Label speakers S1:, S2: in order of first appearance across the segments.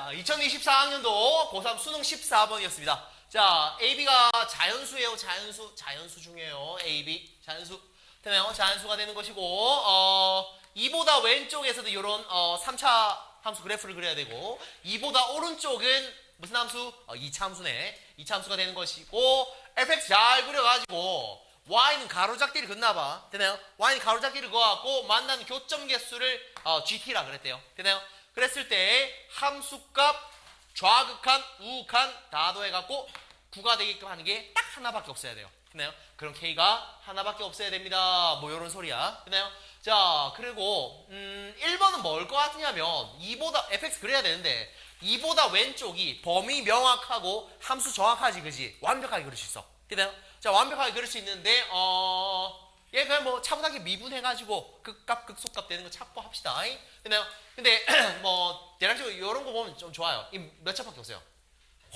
S1: 자, 2024학년도 고3 수능 14번이었습니다. 자, AB가 자연수예요, 자연수, 자연수 중에요. AB, 자연수. 되나요? 자연수가 되는 것이고, 어, 2보다 왼쪽에서도 이런 어, 3차 함수 그래프를 그려야 되고, 2보다 오른쪽은 무슨 함수? 어, 2차 함수네. 2차 함수가 되는 것이고, fx 잘 그려가지고, y는 가로잡기를 긋나봐. 되나요? y는 가로잡기를 그어갖고, 만나는 교점 개수를 어, gt라 그랬대요. 되나요? 그랬을 때 함수값 좌극한 우극한 다 더해갖고 9가 되게끔 하는 게 딱 하나밖에 없어야 돼요. 됐나요? 그럼 K가 하나밖에 없어야 됩니다. 뭐 이런 소리야. 됐나요? 자 그리고 음 1번은 뭘 것 같으냐면 2보다 fx 그래야 되는데 2보다 왼쪽이 범위 명확하고 함수 정확하지 그지? 완벽하게 그릴 수 있어. 됐나요? 자 완벽하게 그릴 수 있는데 어... 얘 그냥 뭐 차분하게 미분해가지고 극값 극소값 되는 거 찾고 합시다. 됐나요? 근데 뭐 대략적으로 이런 거 보면 좀 좋아요. 이몇 차밖에 없어요.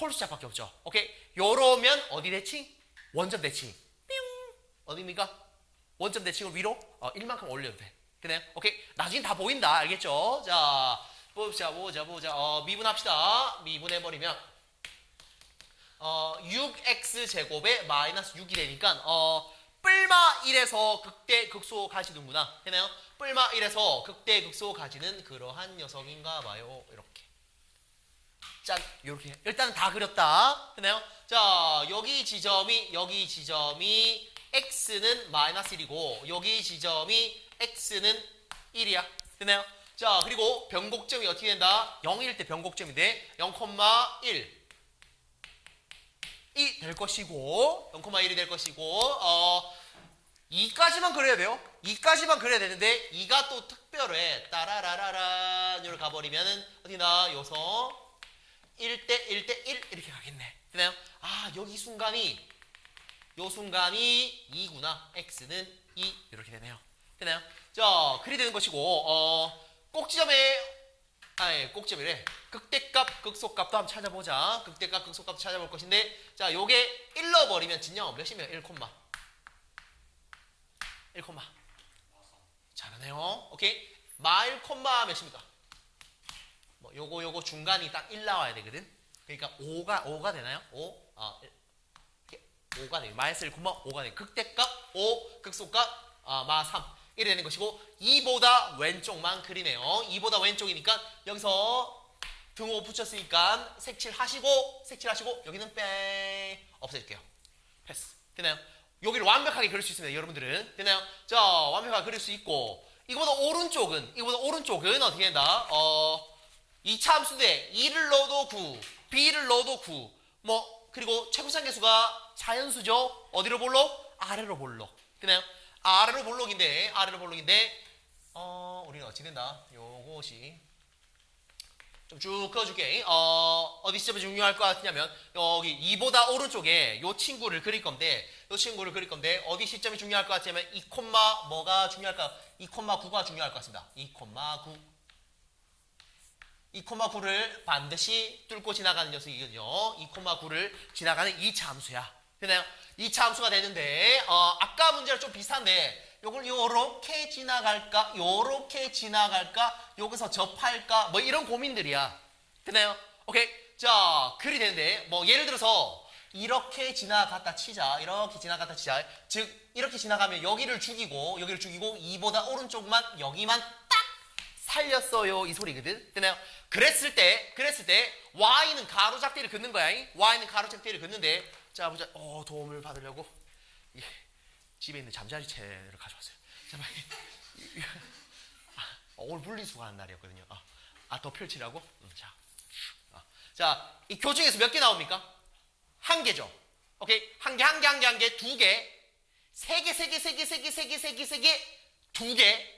S1: 홀수 차밖에 없죠. 오케이. 요러면 어디 대칭? 원점 대칭. 뿅. 어디입니까? 원점 대칭을 위로 어, 1만큼 올려도 돼. 됐나요? 오케이. 나중에 다 보인다. 알겠죠? 자, 보자, 보자, 보자. 어, 미분합시다. 미분해버리면 어, 6x 제곱에 마이너스 6이 되니까 어, 뿔마 1에서 극대 극소 가시는구나. 되나요? 뿔마 1에서 극대 극소 가지는 그러한 녀석인가 봐요. 이렇게. 짠, 이렇게. 일단 다 그렸다. 되나요? 자, 여기 지점이 여기 지점이 x는 마이너스 1이고 여기 지점이 x는 1이야. 되나요? 자, 그리고 변곡점이 어떻게 된다? 0일 때 변곡점인데 0,1 이 될 것이고 0,1이 될 것이고 어 2까지만 그려야 돼요. 2까지만 그려야 되는데 2가 또 특별해. 따라라라라 이렇게 가버리면은 어디나 요서 1대 1대 1 이렇게 가겠네. 되나요? 아 여기 순간이 요 순간이 2구나. x는 2 이렇게 되네요. 되나요? 자 그리 되는 것이고 어 꼭지점에 아 예 꼭지점이래. 극대값, 극소값도 한번 찾아보자. 극대값, 극소값 찾아볼 것인데 자 요게 1 넣어버리면 진영 몇이면 1 콤마 1 콤마 잘하네요. 오케이 마1 콤마 몇입니까? 뭐 요거 요거 중간이 딱 1 나와야 되거든. 그러니까 5가 5가 되나요? 5 아 5가 돼요. 마이너스 1 콤마 5가 돼요. 극대값 5 극소값 아, 마 3. 이래 되는 것이고 2보다 왼쪽만 그리네요. 2보다 왼쪽이니까 여기서 등호 붙였으니까 색칠하시고 색칠하시고 여기는 빼 없앨게요. 패스. 되나요? 여기를 완벽하게 그릴 수 있습니다. 여러분들은 되나요? 자 완벽하게 그릴 수 있고 이거보다 오른쪽은 이거보다 오른쪽은 어떻게 된다? 어 2차 함수인데 2를 넣어도 9, b를 넣어도 9. 뭐 그리고 최고상 계수가 자연수죠. 어디로 볼록? 아래로 볼록. 되나요? 아래로 볼록인데 아래로 볼록인데 어 우리는 어찌 된다? 요것이 좀 쭉 그어줄게. 어, 어디 시점이 중요할 것 같냐면, 여기 2보다 오른쪽에 요 친구를 그릴 건데, 요 친구를 그릴 건데, 어디 시점이 중요할 것 같냐면, 2, 뭐가 중요할까? 2, 9가 중요할 것 같습니다. 2, 9. 2,9를 반드시 뚫고 지나가는 녀석이거든요. 2,9를 지나가는 2차 함수야. 되나요? 2차 함수가 되는데, 어, 아까 문제랑 좀 비슷한데, 요걸 요렇게 지나갈까? 요렇게 지나갈까? 여기서 접할까? 뭐 이런 고민들이야. 되나요? 오케이. 자, 글이 되는데, 뭐 예를 들어서, 이렇게 지나갔다 치자. 이렇게 지나갔다 치자. 즉, 이렇게 지나가면 여기를 죽이고, 여기를 죽이고, 이보다 오른쪽만, 여기만 딱 살렸어요. 이 소리거든. 되나요? 그랬을 때, 그랬을 때, Y는 가로잡기를 긋는 거야. 잉? Y는 가로잡기를 긋는데, 자, 보자. 어, 도움을 받으려고. 예, 집에 있는 잠자리 채를 가져왔어요. 잠깐만. 아, 오늘 분리수거 하는 날이었거든요. 아, 아, 더 펼치라고? 음, 자. 아, 자, 이 교중에서 몇 개 나옵니까? 한 개죠. 오케이. 한 개, 한 개, 한 개, 한 개, 두 개. 세 개, 세 개, 세 개, 세 개, 세 개, 세 개, 세 개, 두 개.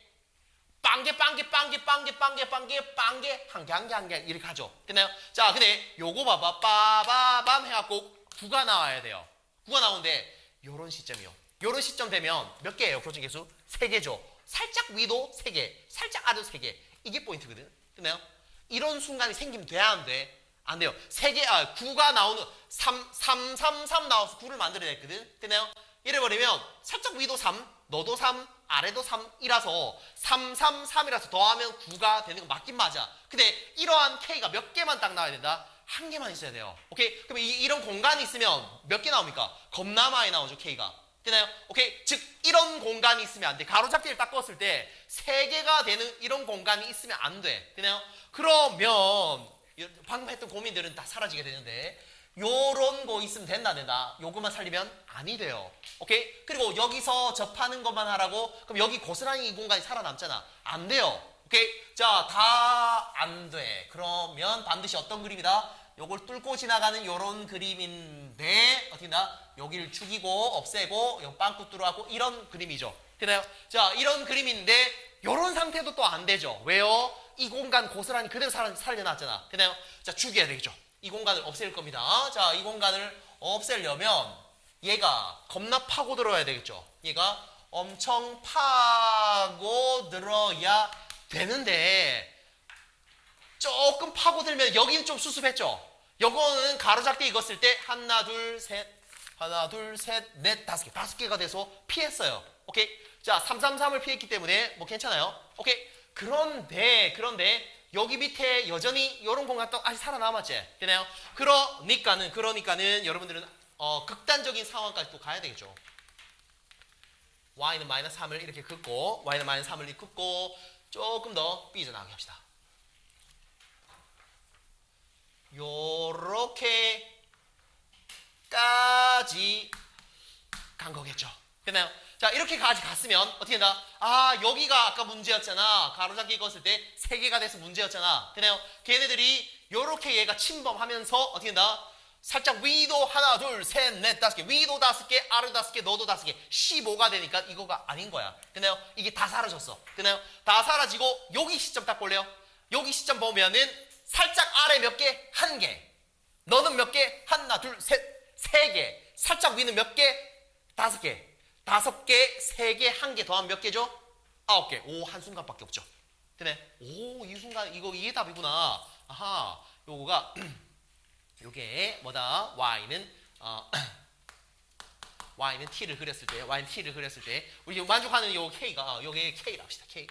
S1: 빵개 빵개 빵개 빵개 빵개 빵개 빵개 한개 한 개 한 개 이렇게 하죠. 됐나요? 자, 근데 요거 봐봐. 빠바밤 해갖고 9가 나와야 돼요. 9가 나오는데 요런 시점이요. 요런 시점 되면 몇 개예요? 교정 개수? 세 개죠. 살짝 위도 세 개, 살짝 아래도 세 개. 이게 포인트거든. 됐나요? 이런 순간이 생기면 돼야 안 돼? 안 돼요. 세 개, 아, 9가 나오는 3, 3, 3, 3 나와서 9를 만들어야 됐거든. 됐나요? 이래버리면 살짝 위도 3, 너도 3, 아래도 3이라서 3, 3, 3이라서 더하면 9가 되는 거 맞긴 맞아. 근데 이러한 K가 몇 개만 딱 나와야 된다? 한 개만 있어야 돼요. 오케이? 그럼 이, 이런 공간이 있으면 몇 개 나옵니까? 겁나 많이 나오죠, K가. 되나요? 오케이? 즉, 이런 공간이 있으면 안 돼. 가로잡기를 딱 껐을 때 세 개가 되는 이런 공간이 있으면 안 돼. 되나요? 그러면 방금 했던 고민들은 다 사라지게 되는데 요런 거 있으면 된다 안 된다 요것만 살리면 아니 돼요 오케이 그리고 여기서 접하는 것만 하라고 그럼 여기 고스란히 이 공간이 살아남잖아 안 돼요 오케이? 자 다 안 돼. 그러면 반드시 어떤 그림이다? 요걸 뚫고 지나가는 요런 그림인데 어떻게 나 여기를 죽이고 없애고 요 빵꾸 뚫어하고 이런 그림이죠. 되나요? 자 이런 그림인데 요런 상태도 또 안 되죠. 왜요? 이 공간 고스란히 그대로 살, 살려 놨잖아. 되나요? 자 죽여야 되겠죠. 이 공간을 없앨 겁니다. 자, 이 공간을 없애려면 얘가 겁나 파고 들어야 되겠죠. 얘가 엄청 파고 들어야 되는데 조금 파고들면 여기는 좀 수습했죠. 요거는 가로잡기 익었을 때 하나 둘 셋 하나 둘 셋 넷 다섯 개 다섯 개가 돼서 피했어요. 오케이 자 333을 피했기 때문에 뭐 괜찮아요. 오케이 그런데 그런데 여기 밑에 여전히 이런 공간 또 아직 살아남았지 되나요? 그러니까는 그러니까는 여러분들은 어, 극단적인 상황까지 또 가야 되겠죠. y는 마이너스 3을 이렇게 긋고 y는 마이너스 3을 이렇게 긋고 조금 더 삐져나가게 합시다. 요렇게까지 간 거겠죠. 됐나요? 자 이렇게까지 갔으면 어떻게 된다? 아 여기가 아까 문제였잖아. 가로잡기 껐을 때 세 개가 돼서 문제였잖아. 되나요? 걔네들이 요렇게 얘가 침범하면서 어떻게 된다? 살짝 위도 하나 둘 셋 넷 다섯 개 위도 다섯 개 아래 다섯 개 너도 다섯 개 15가 되니까 이거가 아닌 거야. 되나요? 이게 다 사라졌어. 되나요? 다 사라지고 여기 시점 딱 볼래요? 여기 시점 보면은 살짝 아래 몇 개? 한 개. 너는 몇 개? 하나 둘 셋 세 개. 살짝 위는 몇 개? 다섯 개. 다섯 개, 세 개, 한 개 더하면 몇 개죠? 아홉 개. 오, 한 순간밖에 없죠. 되네. 오, 이 순간, 이거, 이게 답이구나. 아하, 요거가, 요게 뭐다? y는, 어, y는 t를 그렸을 때, y는 t를 그렸을 때, 우리 만족하는 요 k가, 요게 k라 합시다, k.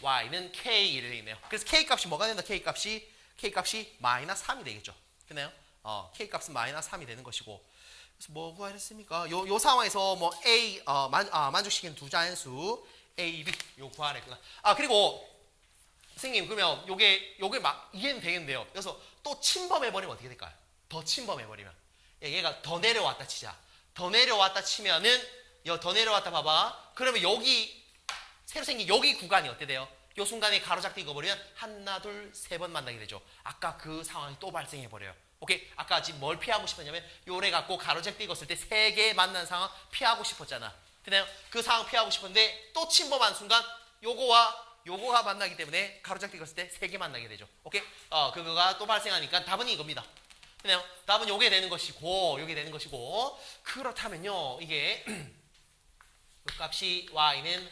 S1: y는 k 이렇게 되어 있네요. 그래서 k 값이 뭐가 된다? k 값이, k 값이 마이너스 3이 되겠죠. 됐나요? 어, k 값은 마이너스 3이 되는 것이고, 그래서 뭐 구하랬습니까? 요, 요 상황에서 뭐 A 어, 만, 아, 만족시키는 두 자연수 A, B 요 구하랬구나. 아 그리고 선생님 그러면 요게 요게 막 이해는 되겠는데요. 그래서 또 침범해 버리면 어떻게 될까요? 더 침범해 버리면 예, 얘가 더 내려왔다 치자. 더 내려왔다 치면은 여, 더 내려왔다 봐봐. 그러면 여기 새로 생긴 여기 구간이 어때 돼요? 요 순간에 가로잡기 익어버리면 하나 둘 세 번 만나게 되죠. 아까 그 상황이 또 발생해 버려요. 오케이 아까 지금 뭘 피하고 싶었냐면 요래 갖고 가로잡기 익었을 때 세 개 만난 상황 피하고 싶었잖아. 되나요? 그 상황 피하고 싶었는데 또 침범한 순간 요거와 요거가 만나기 때문에 가로잡기 익었을 때 세 개 만나게 되죠. 오케이 어 그거가 또 발생하니까 답은 이겁니다. 되나요? 답은 요게 되는 것이고 요게 되는 것이고 그렇다면요 이게 그 값이 y는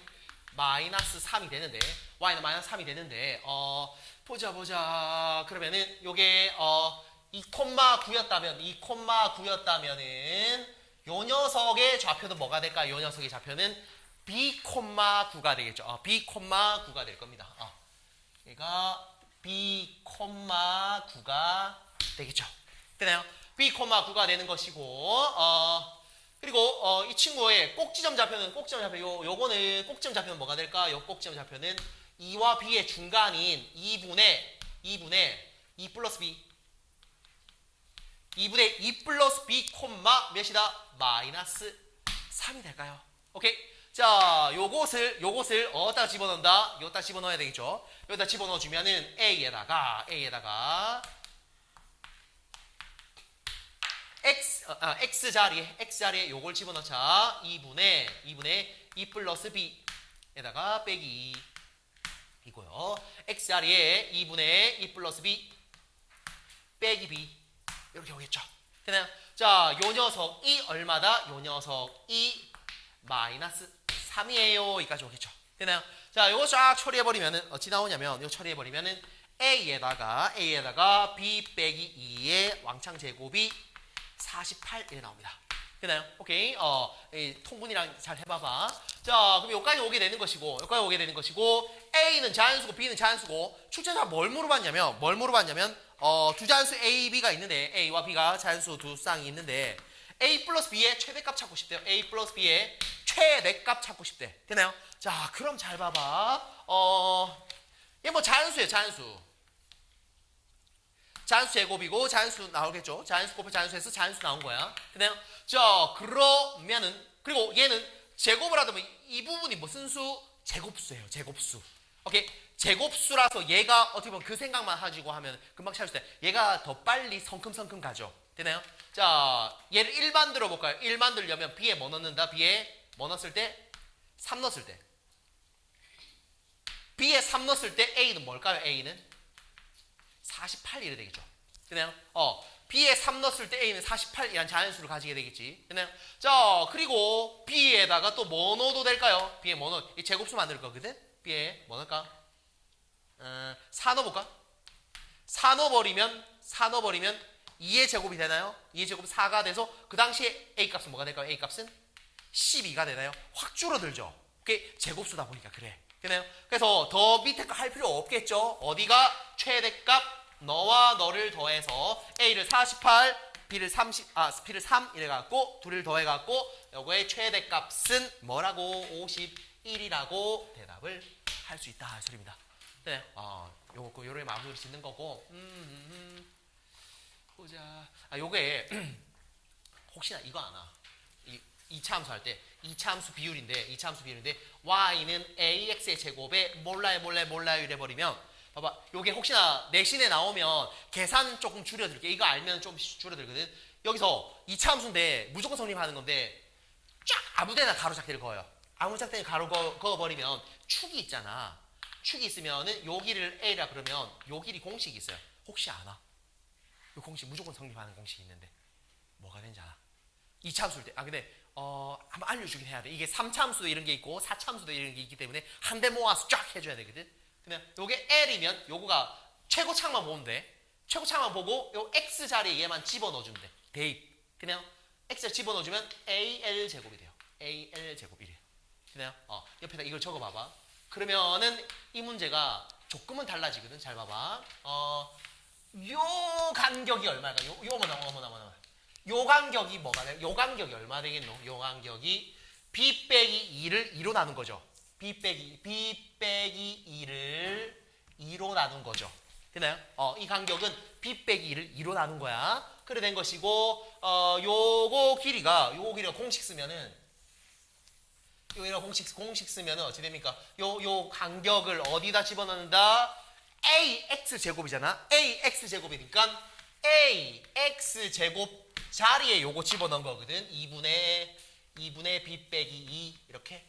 S1: 마이너스 3이 되는데 y는 마이너스 3이 되는데 어 보자 보자 그러면은 요게 어2 콤마 9였다면 2 콤마 9였다면은 요 녀석의 좌표는 뭐가 될까? 요 녀석의 좌표는 b 콤마 9가 되겠죠. 어, b 콤마 9가 될 겁니다. 어. 얘가 b 콤마 9가 되겠죠. 되나요? b 콤마 9가 되는 것이고 어 그리고 어, 이 친구의 꼭지점 좌표는 꼭지점 좌표 요 요거는 꼭지점 좌표는 뭐가 될까? 요 꼭지점 좌표는 2와 b의 중간인 2분의 2분의 2 플러스 b 2분의 2 플러스 b 콤마 몇이다? 마이너스 3이 될까요? 오케이. 자, 요것을 요것을 어디다 집어넣는다? 여기다 집어넣어야 되겠죠. 여기다 집어넣어 주면은 a에다가 a에다가 x 어, 아, x 자리에 x 자리에 요걸 집어넣자. 2분의 2분의 2 플러스 b에다가 빼기 2 이고요. x 자리에 2분의 2 플러스 b 빼기 b 이렇게 오겠죠. 되나요? 자, 요 녀석이 얼마다? 요 녀석이 마이너스 3이에요. 여기까지 오겠죠. 되나요? 자, 요거 쫙 처리해버리면은, 어찌 나오냐면, 이거 처리해버리면은, A에다가, A에다가 B 빼기 2의 왕창 제곱이 48 이렇게 나옵니다. 되나요? 오케이. 어, 이 통분이랑 잘 해봐봐. 자, 그럼 여기까지 오게 되는 것이고, 여기까지 오게 되는 것이고, A는 자연수고 B는 자연수고, 출제자 뭘 물어봤냐면, 뭘 물어봤냐면, 어, 두 자연수 A, B가 있는데, A와 B가 자연수 두 쌍이 있는데, A 플러스 B의 최대값 찾고 싶대요. A 플러스 B의 최대값 찾고 싶대. 되나요? 자, 그럼 잘 봐봐. 어, 얘 뭐 자연수예요, 자연수. 자연수 제곱이고 자연수 나오겠죠. 자연수 곱해 자연수에서 자연수 나온 거야. 되나요? 자, 그러면은 그리고 얘는 제곱을 하다 보면 이 부분이 무슨 수? 제곱수예요. 제곱수. 오케이. 제곱수라서 얘가 어떻게 보면 그 생각만 가지고 하면 금방 찾을 수 있어요. 얘가 더 빨리 성큼성큼 가죠. 되나요? 자, 얘를 1만 들어볼까요? 1만 들려면 B에 뭐 넣는다? B에 뭐 넣었을 때? 3 넣었을 때. B에 3 넣었을 때 A는 뭘까요? A는? 48 이래 되겠죠. 되나요? 어, B에 3 넣었을 때 A는 48이란 자연수를 가지게 되겠지. 되나요? 자, 그리고 B에다가 또 뭐 넣어도 될까요? B에 뭐 넣어? 이 제곱수 만들 거거든? B에 뭐 넣을까? 어, 4 넣어볼까? 4 넣어버리면, 4 넣어버리면 2의 제곱이 되나요? 2의 제곱이 4가 돼서 그 당시에 A 값은 뭐가 될까요? A 값은 12가 되나요? 확 줄어들죠. 그게 제곱수다 보니까 그래. 되나요? 그래서 더 밑에 거할 필요 없겠죠. 어디가 최대값 너와 너를 더해서 A를 48, B를 30, 아 B를 3 이래 갖고 둘을 더해 갖고 요거의 최대값은 뭐라고 51이라고 대답을 할 수 있다 소리입니다. 네, 어, 요거 요렇게 마무리 짓는 거고. 음, 음, 음. 보자. 아 요게 혹시나 이거 아나? 이, 이차 함수 할 때, 이차 함수 비율인데, 이차 함수 비율인데, y는 ax의 제곱에 몰라요, 몰라요, 몰라요 이래 버리면, 봐봐, 요게 혹시나 내신에 나오면 계산 조금 줄여드릴게. 이거 알면 좀 줄여들거든. 여기서 이차 함수인데 무조건 성립하는 건데, 쫙 아무데나 가로 작대를 그어요. 아무 작대를 가로 그어, 그어버리면 축이 있잖아. 축이 있으면은 요 길이를 a라 그러면 요 길이 공식이 있어요. 혹시 아나? 요 공식 무조건 성립하는 공식이 있는데 뭐가 되는지 알아? 2차 함수일 때. 아 근데 어 한번 알려주긴 해야 돼. 이게 3차 함수도 이런 게 있고 4차 함수도 이런 게 있기 때문에 한 대 모아서 쫙 해줘야 되거든. 그냥 요게 L이면 요거가 최고창만 보면 돼. 최고창만 보고 요 X 자리에 얘만 집어넣어주면 돼. 대입. 그냥 X를 집어넣어주면 AL 제곱이 돼요. AL 제곱이래요. 그냥 어 옆에다 이걸 적어봐봐. 그러면은 이 문제가 조금은 달라지거든. 잘 봐봐. 어. 요 간격이 얼마가? 요 요만 나와, 어머나, 어머나. 요 간격이 뭐가 돼? 요 간격이 얼마 되겠노? 요 간격이 b 빼기 2를 2로 나눈 거죠. b 빼기 b 빼기 2를 2로 나눈 거죠. 되나요? 어, 이 간격은 b 빼기 2를 2로 나눈 거야. 그래 된 것이고 어, 요거 길이가 요거 길이가 공식 쓰면은 요거 공식 공식 쓰면은 어떻게 됩니까? 요 요 간격을 어디다 집어넣는다? ax 제곱이잖아. ax 제곱이니까 ax 제곱 자리에 요거 집어넣은 거거든. 2분의 2분의 b 빼기 2 이렇게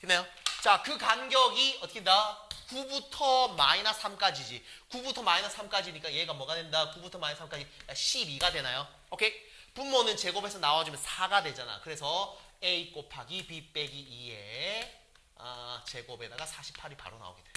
S1: 되나요? 자, 그 간격이 어떻게 된다? 9부터 마이너스 3까지지. 9부터 마이너스 3까지니까 얘가 뭐가 된다? 9부터 마이너스 3까지 12가 되나요? 오케이? 분모는 제곱에서 나와주면 4가 되잖아. 그래서 a 곱하기 b 빼기 2의 아, 제곱에다가 48이 바로 나오게 돼.